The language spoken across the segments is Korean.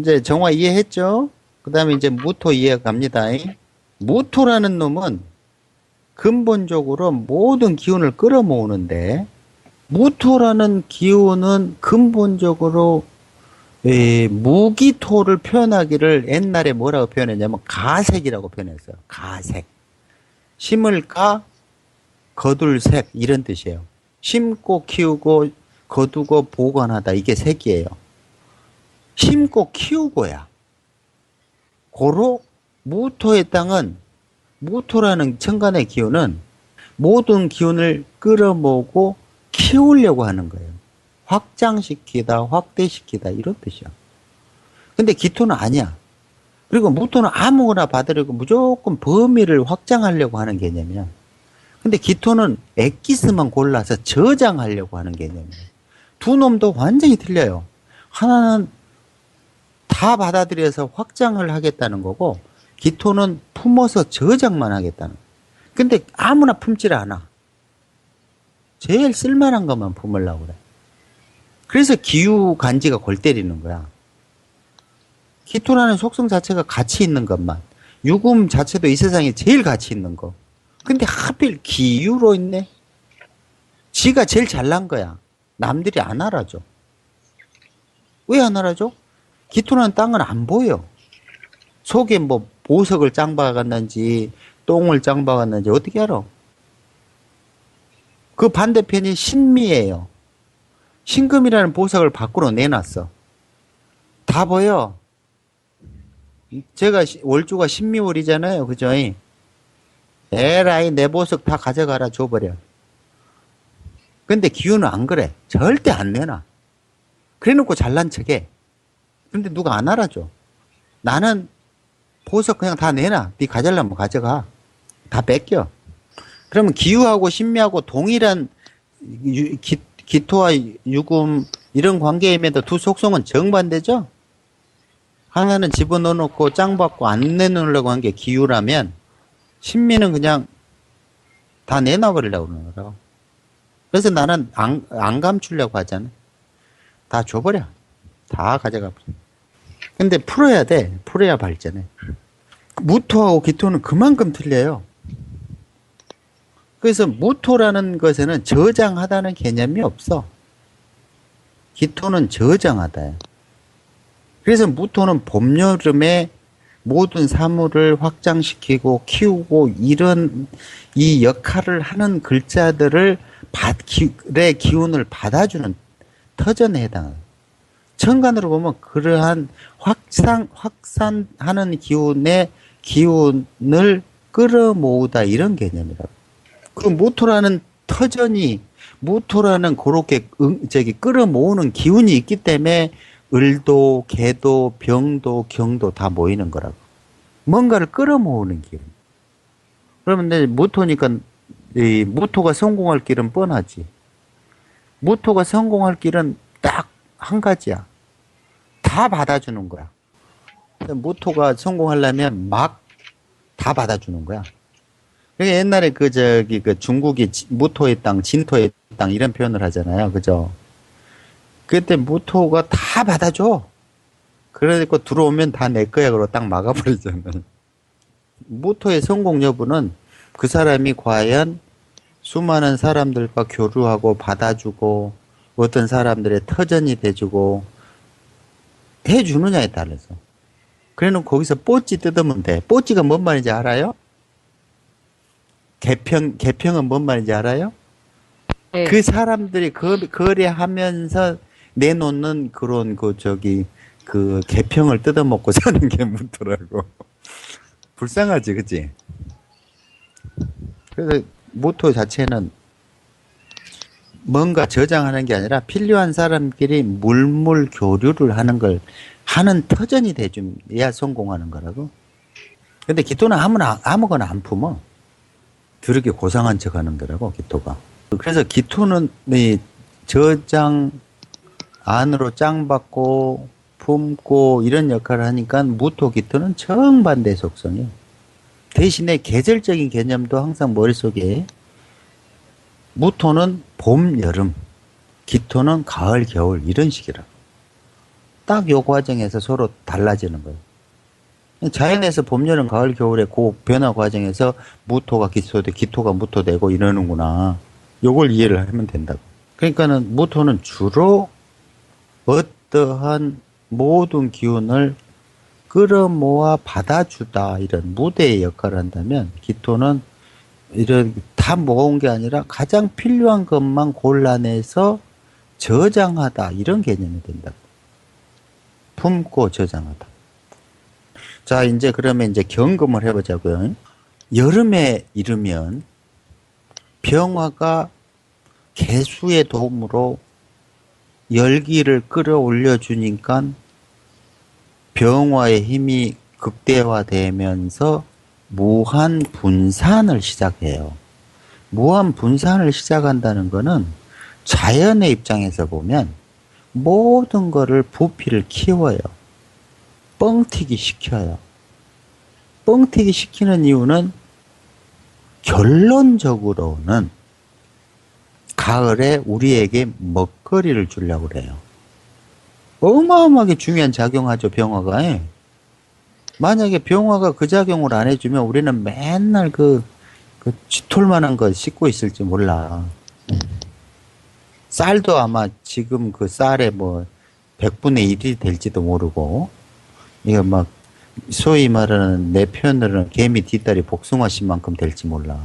이제 정화 이해했죠? 그 다음에 이제 무토 이해 갑니다. 무토라는 놈은 근본적으로 모든 기운을 끌어모으는데, 무토라는 기운은 근본적으로 에, 무기토를 표현하기를 옛날에 뭐라고 표현했냐면 가색이라고 표현했어요. 가색. 심을 까 거둘 색 이런 뜻이에요. 심고 키우고 거두고 보관하다 이게 색이에요. 심고 키우고야. 고로 무토의 땅은 무토라는 천간의 기운은 모든 기운을 끌어모으고 키우려고 하는 거예요. 확장시키다, 확대시키다 이런 뜻이야. 근데 기토는 아니야. 그리고 무토는 아무거나 받으려고 무조건 범위를 확장하려고 하는 개념이야. 근데 기토는 엑기스만 골라서 저장하려고 하는 개념이에요. 두 놈도 완전히 틀려요. 하나는 다 받아들여서 확장을 하겠다는 거고, 기토는 품어서 저장만 하겠다는 거예요. 근데 아무나 품질 않아. 제일 쓸만한 것만 품으려고 그래. 그래서 기후 간지가 골 때리는 거야. 기토라는 속성 자체가 가치 있는 것만. 유금 자체도 이 세상에 제일 가치 있는 거. 근데 하필 기유로 있네? 지가 제일 잘난 거야. 남들이 안 알아줘. 왜 안 알아줘? 기토라는 땅은 안 보여. 속에 뭐 보석을 짱 박았는지, 똥을 짱 박았는지 어떻게 알아? 그 반대편이 신미예요. 신금이라는 보석을 밖으로 내놨어. 다 보여. 제가 시- 월주가 신미월이잖아요. 그죠? 에라이 내 보석 다 가져가라 줘버려. 근데 기운은 안 그래. 절대 안 내놔. 그래 놓고 잘난 척해. 근데 누가 안 알아줘. 나는 보석 그냥 다 내놔. 네 가져려면 가져가. 다 뺏겨. 그러면 기후하고 신미하고 동일한 유- 기, 기토와 유금 이런 관계임에도 두 속성은 정반대죠? 하나는 집어넣어 놓고 짱 받고 안 내놓으려고 한 게 기후라면 신미는 그냥 다 내놔버리려고 그러는 거라고. 그래서 나는 안, 안 감추려고 하잖아. 다 줘버려. 다 가져가 버려. 근데 풀어야 돼. 풀어야 발전해. 무토하고 기토는 그만큼 틀려요. 그래서 무토라는 것에는 저장하다는 개념이 없어. 기토는 저장하다야. 그래서 무토는 봄, 여름에 모든 사물을 확장시키고 키우고 이런 이 역할을 하는 글자들을 받, 의 기운을 받아주는 터전에 해당해요. 천간으로 보면 그러한 확산, 확산하는 기운의 기운을 끌어모으다 이런 개념이라고. 그 모토라는 터전이 모토라는 그렇게 응, 저기 끌어모으는 기운이 있기 때문에 을도 개도 병도 경도 다 모이는 거라고. 뭔가를 끌어모으는 기운. 그러면 내 모토니까 이 모토가 성공할 길은 뻔하지. 모토가 성공할 길은 딱 한 가지야. 다 받아주는 거야. 모토가 성공하려면 막 다 받아주는 거야. 그게 옛날에 그 저기 그 중국이 지- 무토의 땅, 진토의 땅 이런 표현을 하잖아요. 그죠? 그때 무토가 다 받아줘. 그러니까 들어오면 다 내 거야. 그러고 딱 막아버리잖아요. 무토의 성공 여부는 그 사람이 과연 수많은 사람들과 교류하고 받아주고 어떤 사람들의 터전이 돼주고 해주느냐에 따라서. 그래놓고 거기서 뽀찌 뜯으면 돼. 뽀찌가 뭔 말인지 알아요? 개평, 개평은 뭔 말인지 알아요? 네. 그 사람들이 거, 거래하면서 내놓는 그런 그 저기 그 개평을 뜯어먹고 사는 게 무토라고. 불쌍하지, 그치? 그래서 모토 자체는 뭔가 저장하는 게 아니라 필요한 사람끼리 물물 교류를 하는 걸 하는 터전이 돼줘야 성공하는 거라고. 근데 기토는 아무나, 아무거나 안 품어. 그렇게 고상한 척 하는 거라고, 기토가. 그래서 기토는 이 저장 안으로 짱 받고 품고 이런 역할을 하니까 무토 기토는 정반대 속성이에요. 대신에 계절적인 개념도 항상 머릿속에 무토는 봄, 여름, 기토는 가을, 겨울 이런 식이라. 딱 요 과정에서 서로 달라지는 거예요. 자연에서 봄, 여름, 가을, 겨울의 그 변화 과정에서 무토가 기토되 기토가 무토되고 이러는구나. 요걸 이해를 하면 된다고. 그러니까는 무토는 주로 어떠한 모든 기운을 끌어모아 받아주다 이런 무대의 역할을 한다면 기토는 이런 다 모은 게 아니라 가장 필요한 것만 골라내서 저장하다 이런 개념이 된다고. 품고 저장하다. 자, 이제 그러면 이제 경금을 해보자고요. 여름에 이르면 병화가 개수의 도움으로 열기를 끌어올려 주니까 병화의 힘이 극대화되면서 무한 분산을 시작해요. 무한 분산을 시작한다는 것은 자연의 입장에서 보면 모든 거를 부피를 키워요. 뻥튀기 시켜요. 뻥튀기 시키는 이유는 결론적으로는 가을에 우리에게 먹거리를 주려고 그래요. 어마어마하게 중요한 작용하죠, 병화가. 예. 만약에 병화가 그 작용을 안 해주면 우리는 맨날 그, 그 쥐톨만한 거 씻고 있을지 몰라. 쌀도 아마 지금 그 쌀에 뭐 100분의 1이 될지도 모르고, 이거 막, 소위 말하는 내 표현으로는 개미 뒷다리 복숭아신 만큼 될지 몰라.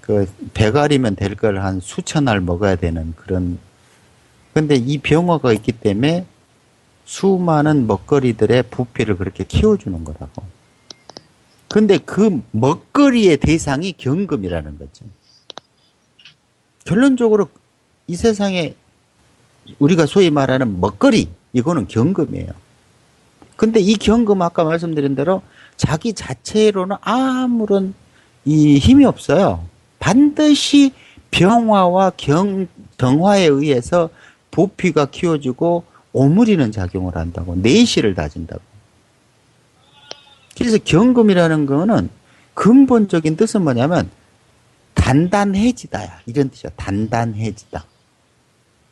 그, 배가리면 될 걸 한 수천 알 먹어야 되는 그런, 근데 이 병화가 있기 때문에 수많은 먹거리들의 부피를 그렇게 키워주는 거라고. 근데 그 먹거리의 대상이 경금이라는 거죠. 결론적으로 이 세상에 우리가 소위 말하는 먹거리, 이거는 경금이에요. 근데 이 경금 아까 말씀드린 대로 자기 자체로는 아무런 이 힘이 없어요. 반드시 병화와 경, 정화에 의해서 부피가 키워지고 오므리는 작용을 한다고. 내실을 다진다고. 그래서 경금이라는 거는 근본적인 뜻은 뭐냐면 단단해지다야. 이런 뜻이야. 단단해지다.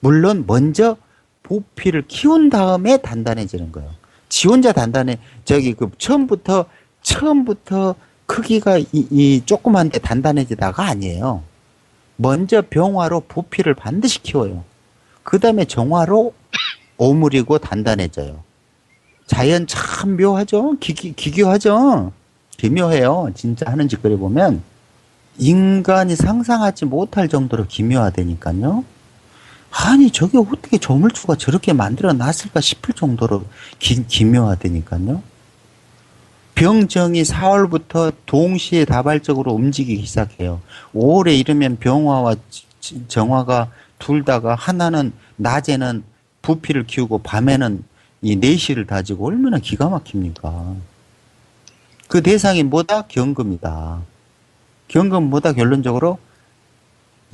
물론 먼저 부피를 키운 다음에 단단해지는 거예요. 지 혼자 단단해. 저기 그 처음부터 처음부터 크기가 이, 이 조그만데 단단해지다가 아니에요. 먼저 병화로 부피를 반드시 키워요. 그 다음에 정화로 오므리고 단단해져요. 자연 참 묘하죠? 기, 기교하죠? 기묘해요. 진짜 하는 짓거리 보면 인간이 상상하지 못할 정도로 기묘하다니까요. 아니 저게 어떻게 조물주가 저렇게 만들어 놨을까 싶을 정도로 기, 기묘하다니까요. 병정이 4월부터 동시에 다발적으로 움직이기 시작해요. 5월에 이르면 병화와 정화가 둘 다가 하나는 낮에는 부피를 키우고 밤에는 이 내실을 다지고 얼마나 기가 막힙니까? 그 대상이 뭐다? 경금이다. 경금 뭐다? 결론적으로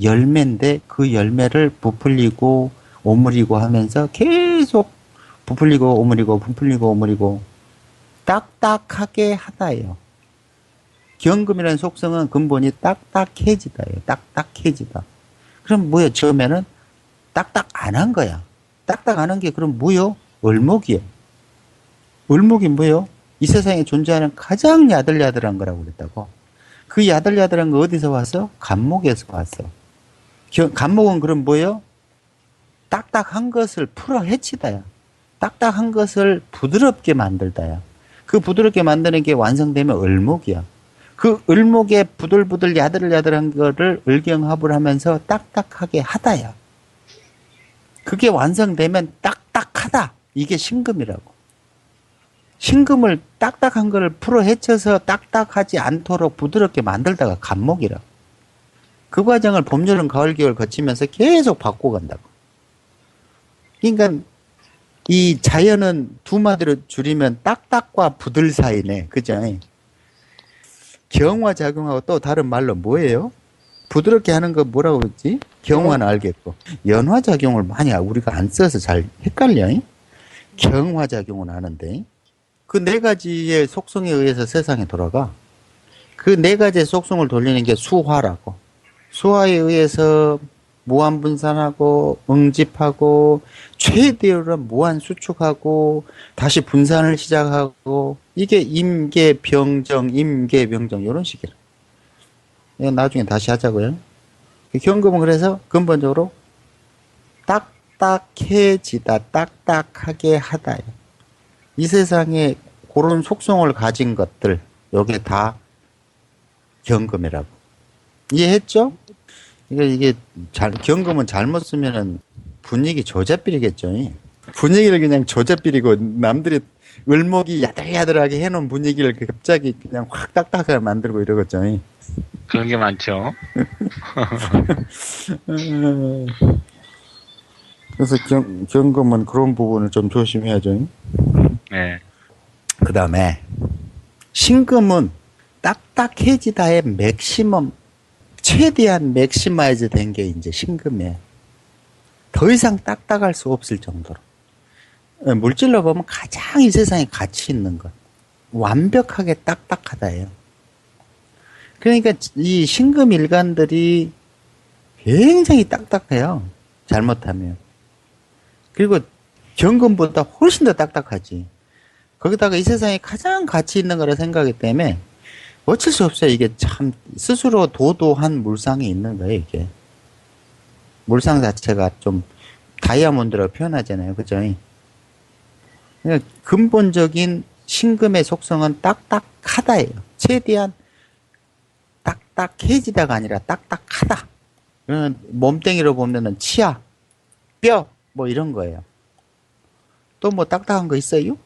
열매인데 그 열매를 부풀리고 오므리고 하면서 계속 부풀리고 오므리고 부풀리고 오므리고 딱딱하게 하다예요. 경금이라는 속성은 근본이 딱딱해지다예요. 딱딱해지다. 그럼 뭐예요? 처음에는 딱딱 안 한 거야. 딱딱 안한게 그럼 뭐요? 을목이에요. 을목이 뭐요? 이 세상에 존재하는 가장 야들야들한 거라고 그랬다고. 그 야들야들한 거 어디서 왔어? 간목에서 왔어. 겨- 간목은 그럼 뭐요? 딱딱한 것을 풀어 헤치다야. 딱딱한 것을 부드럽게 만들다야. 그 부드럽게 만드는 게 완성되면 을목이야. 그 을목의 부들부들 야들야들한 거를 을경합을 하면서 딱딱하게 하다야. 그게 완성되면 딱딱하다. 이게 신금이라고. 신금을 딱딱한 거를 풀어 헤쳐서 딱딱하지 않도록 부드럽게 만들다가 간목이라고. 그 과정을 봄, 여름, 가을, 겨울 거치면서 계속 바꿔간다고. 그러니까 이 자연은 두 마디로 줄이면 딱딱과 부들 사이네. 그죠? 경화 작용하고 또 다른 말로 뭐예요? 부드럽게 하는 거 뭐라고 그러지? 경화는 알겠고 연화 작용을 많이 우리가 안 써서 잘 헷갈려. 경화 작용은 아는데 그 네 가지의 속성에 의해서 세상에 돌아가. 그 네 가지의 속성을 돌리는 게 수화라고. 수화에 의해서 무한 분산하고 응집하고 최대로 무한 수축하고 다시 분산을 시작하고 이게 임계 병정 임계 병정 이런 식이라. 이거 나중에 다시 하자고요. 그 현금은 그래서 근본적으로 딱딱해지다, 딱딱하게 하다. 이 세상에 그런 속성을 가진 것들, 요게 다 경금이라고. 이해했죠? 이게, 이게, 잘, 경금은 잘못 쓰면은 분위기 조잡빌이겠죠. 분위기를 그냥 조잡빌이고 남들이 을목이 야들야들하게 해놓은 분위기를 갑자기 그냥 확 딱딱하게 만들고 이러겠죠. 그런 게 많죠. 그래서 경, 경금은 그런 부분을 좀 조심해야죠. 네. 그 다음에 신금은 딱딱해지다의 맥시멈 최대한 맥시마이즈 된 게 이제 신금이에요. 더 이상 딱딱할 수 없을 정도로 예, 물질로 보면 가장 이 세상에 가치 있는 것 완벽하게 딱딱하다예요. 그러니까 이 신금 일간들이 굉장히 딱딱해요. 잘못하면. 그리고 경금보다 훨씬 더 딱딱하지. 거기다가 이 세상에 가장 가치 있는 거라 생각하기 때문에 어쩔 수 없어요. 이게 참 스스로 도도한 물상이 있는 거예요, 이게. 물상 자체가 좀 다이아몬드라고 표현하잖아요. 그죠? 그러니까 근본적인 신금의 속성은 딱딱하다예요. 최대한 딱딱해지다가 아니라 딱딱하다. 몸뚱이로 보면은 치아, 뼈, 뭐 이런 거예요. 또 뭐 딱딱한 거 있어요?